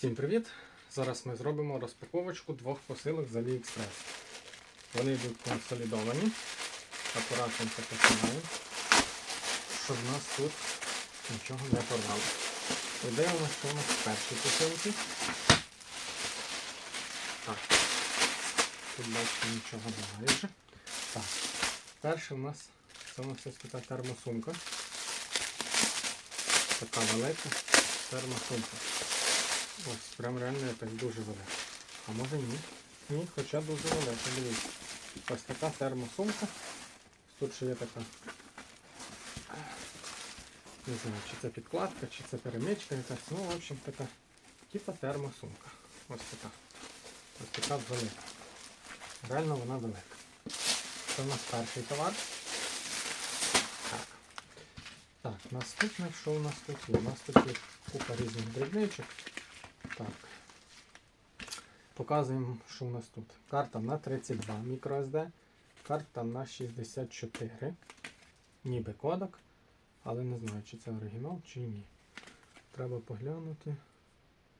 Всім привіт! Зараз ми зробимо розпаковочку двох посилок з AliExpress. Вони йдуть консолідовані. Акуратненько починаємо, щоб нас тут нічого не порвало. Подивимося, що у нас в першій посилці. Так. Тут бачите нічого немає вже. Так. Перше у нас це у нас ось така термосумка. Така велика термосумка. Ось, прям реально якась дуже велика. А може ні? Ні, хоча дуже велика, дивіться. Ось така термосумка. Тут ще є така. Не знаю, чи це підкладка, чи це перемичка якась. Ну, в общем, така. Типа термосумка. Ось така. Ось така велика. Реально вона велика. Це у нас перший товар. Так. Так, наступне, що у нас тут є? У нас тут є купа різних дрібничок. Так. Показуємо, що у нас тут. Карта на 32 microSD, карта на 64. Ніби кодек, але не знаю, чи це оригінал, чи ні. Треба поглянути.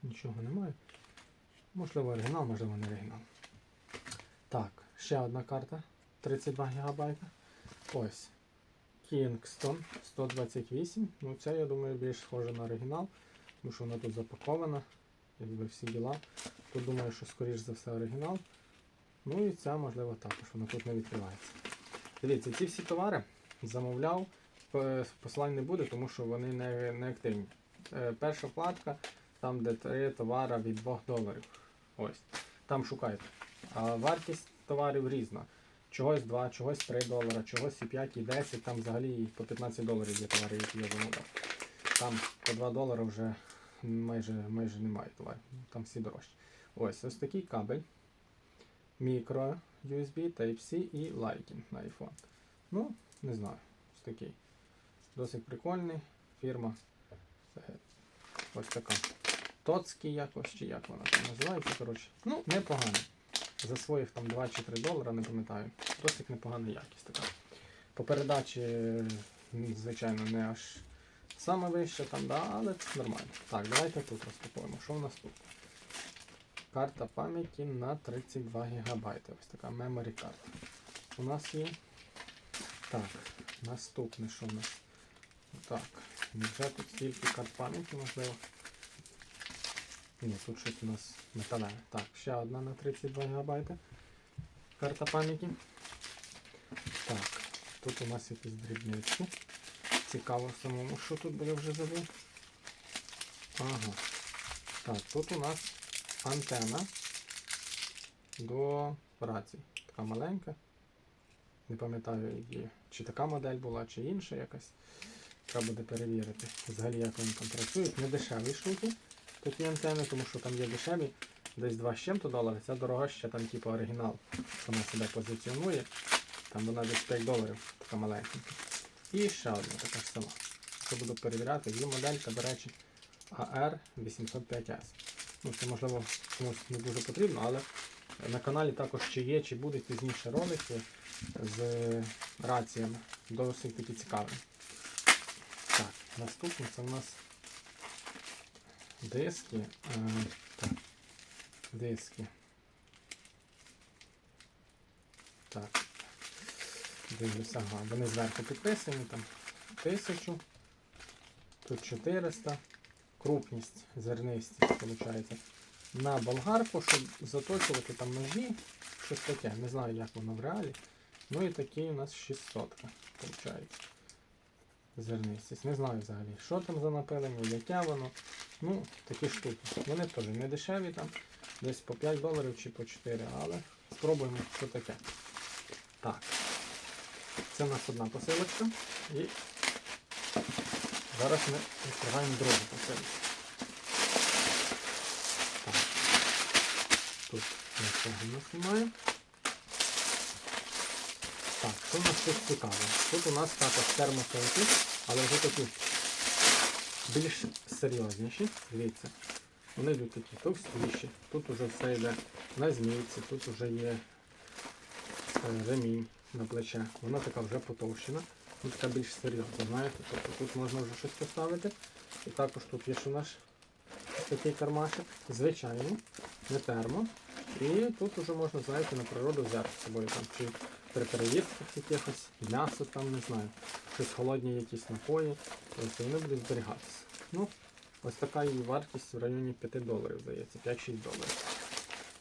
Нічого немає. Можливо, оригінал, можливо, не оригінал. Так, ще одна карта 32 ГБ. Ось. Kingston 128. Ну, це, я думаю, більш схоже на оригінал, тому що вона тут запакована, якби всі діла. Тут думаю, що скоріш за все оригінал. Ну і ця, можливо, також, вона тут не відкривається. Дивіться, ці всі товари замовляв, посилань не буде, тому що вони не, не активні. Е, Перша вкладка, там де три товари від 2 доларів. Ось. Там шукайте. А вартість товарів різна. Чогось 2, чогось 3 долара, чогось і 5, і 10, там взагалі по 15 доларів є товари, які я замовляв. Там по 2 долари вже майже, майже немає товарів. Там всі дорожчі. Ось ось такий кабель. Мікро USB, Type-C і Lightning на iPhone. Ну, не знаю, ось такий. Досить прикольний. Фірма. Е, Ось така. Тоцький якось, чи як вона там називається. Коротше. Ну, непогано. За своїх там 2 чи 3 долара, не пам'ятаю. Досить непогана якість така. По передачі, звичайно, не аж саме вище там, да, але нормально. Так, давайте тут розпакуємо. Що у нас тут? Карта пам'яті на 32 ГБ. Ось така memory карта. У нас є. Так, наступне, що у нас? Так, вже тут стільки карт пам'яті, можливо. Ні, тут щось у нас металеве. Так, ще одна на 32 ГБ. Карта пам'яті. Так, тут у нас якісь дрібнички. Цікаво самому, що тут буде вже забув. Ага. Так, тут у нас антена до рації. Така маленька. Не пам'ятаю, чи така модель була, чи інша якась. Треба буде перевірити. Взагалі, як вони там працюють. Не дешеві штуки такі антени, тому що там є дешеві, десь 2 з чим-то доларів, ця дорожча, там типу оригінал, вона себе позиціонує. Там вона десь 5 доларів, така маленька. І ще одна така ж сама. Це буду перевіряти. Її моделька, до речі, AR805S. Ну, це можливо комусь не дуже потрібно, але на каналі також чи є, чи будуть пізніше ролики з раціями. Досить такі цікаві. Так, наступне це у нас диски. Е, так, диски. Так. Дивлюся, ага, вони зверху підписані, там 1000, тут 400, крупність, зернистість, виходить. На болгарку, щоб заточувати там ножі, щось таке. Не знаю, як воно в реалі. Ну і такий у нас 600, виходить. Зернистість. Не знаю взагалі, що там за напилення, яке воно. Ну, такі штуки. Вони теж не дешеві там, десь по 5 доларів чи по 4, але спробуємо, що таке. Так. Це у нас одна посилочка. І зараз ми відкриваємо другу посилочку. Тут нічого нас немає. Так, що у нас тут цікаво? Тут у нас також термосумки, але вже такі більш серйозніші. Дивіться. Вони йдуть такі товстіші. Тут уже все йде на змійці, тут вже є е, ремінь на плече. Вона така вже потовщена. Ну, така більш серйозна, знаєте. Тобто тут можна вже щось поставити. І також тут є ще наш такий кармашик, звичайний, не термо. І тут вже можна, знаєте, на природу взяти з собою там чи при переїздках якихось, м'ясо там, не знаю, щось холодні якісь напої. І вони будуть зберігатися. Ну, ось така її вартість в районі 5 доларів, здається, 5-6 доларів.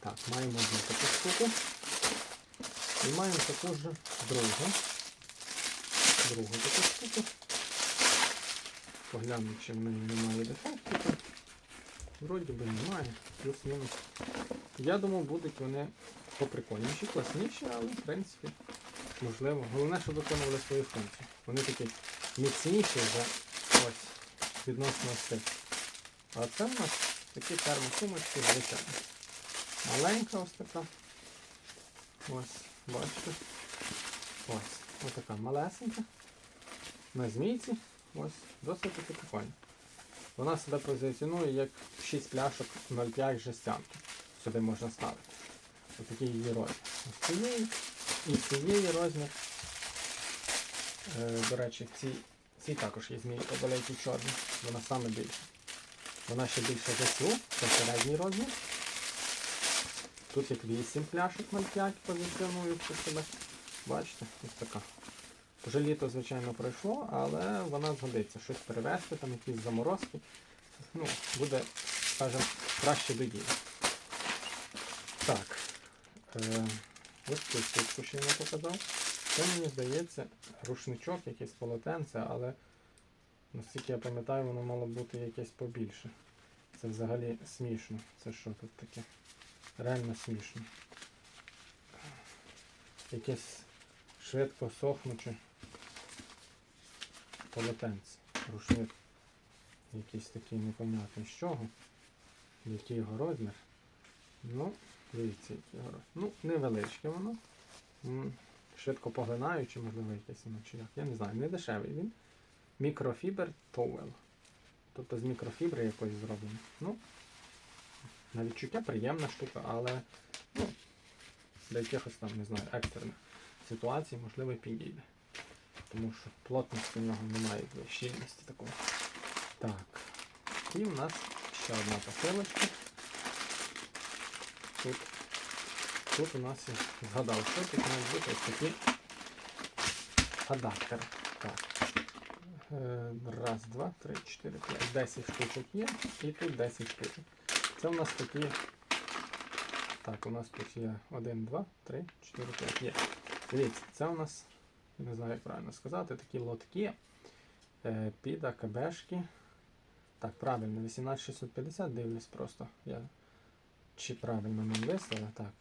Так, маємо одну таку штуку. І маємо таку ж другу. Другу таку штуку. Поглянемо, чи в неї немає дефектів. Вроді би немає, плюс-мінус. Я думав, будуть вони поприкольніші, класніші, але в принципі можливо. Головне, щоб виконували свою функцію. Вони такі міцніші за ось відносно ось цих. А це в нас такі термосумочки, звичайно. Маленька ось така. Ось, бачите. Ось, ось така малесенька. На змійці. Ось, досить таки. Вона себе позиціонує як 6 пляшок 0,5 жестянки. Сюди можна ставити. Ось такий її розмір. Ось цієї і цієї розмір. Е, до речі, ці, ці також є змії побаляйки чорні. Вона саме більша. Вона ще більша за цю, це середній розмір. Тут як 8 пляшок 0,5 позиціонуються себе. Бачите, ось така. Вже літо, звичайно, пройшло, але вона згодиться. Щось перевезти, там якісь заморозки. Ну, буде, скажімо, краще до дії. Так. Е, ось штучку ще не показав. Це мені здається рушничок, якесь полотенце, але наскільки я пам'ятаю, воно мало бути якесь побільше. Це взагалі смішно. Це що тут таке? Реально смішно. Якесь швидко сохнуче полотенце. Рушник. Якийсь такий непонятний з чого. Який його розмір. Ну, дивіться, який його розмір. Ну, невеличке воно. Швидко поглинаючи, можливо, якесь воно чи як. Я не знаю, не дешевий він. Мікрофібер Towel. Тобто з мікрофібри якоїсь зроблено. Ну, на відчуття приємна штука, але ну, для якихось там, не знаю, екстрених ситуацій, можливо, підійде. Тому що плотності в нього немає щільності такої. Так. І в нас ще одна посилочка. Тут, тут у нас я згадав, що тут мають бути ось такі адаптери. Так. Е, Раз, два, три, чотири, п'ять. 10 штучок є. І тут 10 штучок. Це у нас такі. Так, у нас тут є 1, 2, 3, 4, 5. Є. Дивіться, це у нас, не знаю, як правильно сказати, такі лотки е, під АКБшки. Так, правильно, 18650, дивлюсь просто. Я чи правильно нам вислали, так.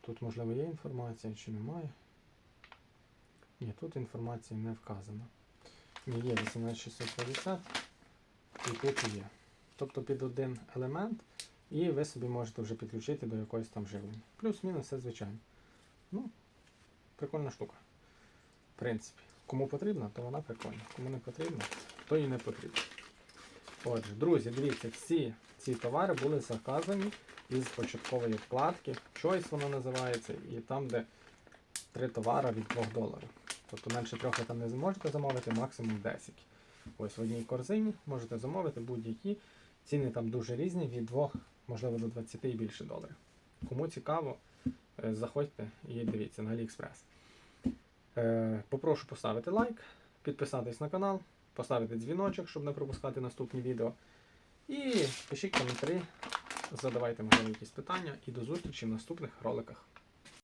Тут, можливо, є інформація, чи немає. Ні, тут інформація не вказана. Ні, є 18650 і тут є. Тобто під один елемент, і ви собі можете вже підключити до якоїсь там живлення. Плюс-мінус, все звичайно. Ну, прикольна штука. В принципі, кому потрібна, то вона прикольна. Кому не потрібна, то і не потрібно. Отже, друзі, дивіться, всі ці товари були заказані із початкової вкладки. Choice воно називається, і там, де три товари від 2 доларів. Тобто менше трьох ви там не зможете замовити, максимум 10. Ось в одній корзині можете замовити будь-які. Ціни там дуже різні, від 2, можливо, до 20 і більше доларів. Кому цікаво, е, заходьте і дивіться на AliExpress. Е, Попрошу поставити лайк, підписатись на канал, поставити дзвіночок, щоб не пропускати наступні відео. І пишіть коментарі, задавайте можливо якісь питання і до зустрічі в наступних роликах.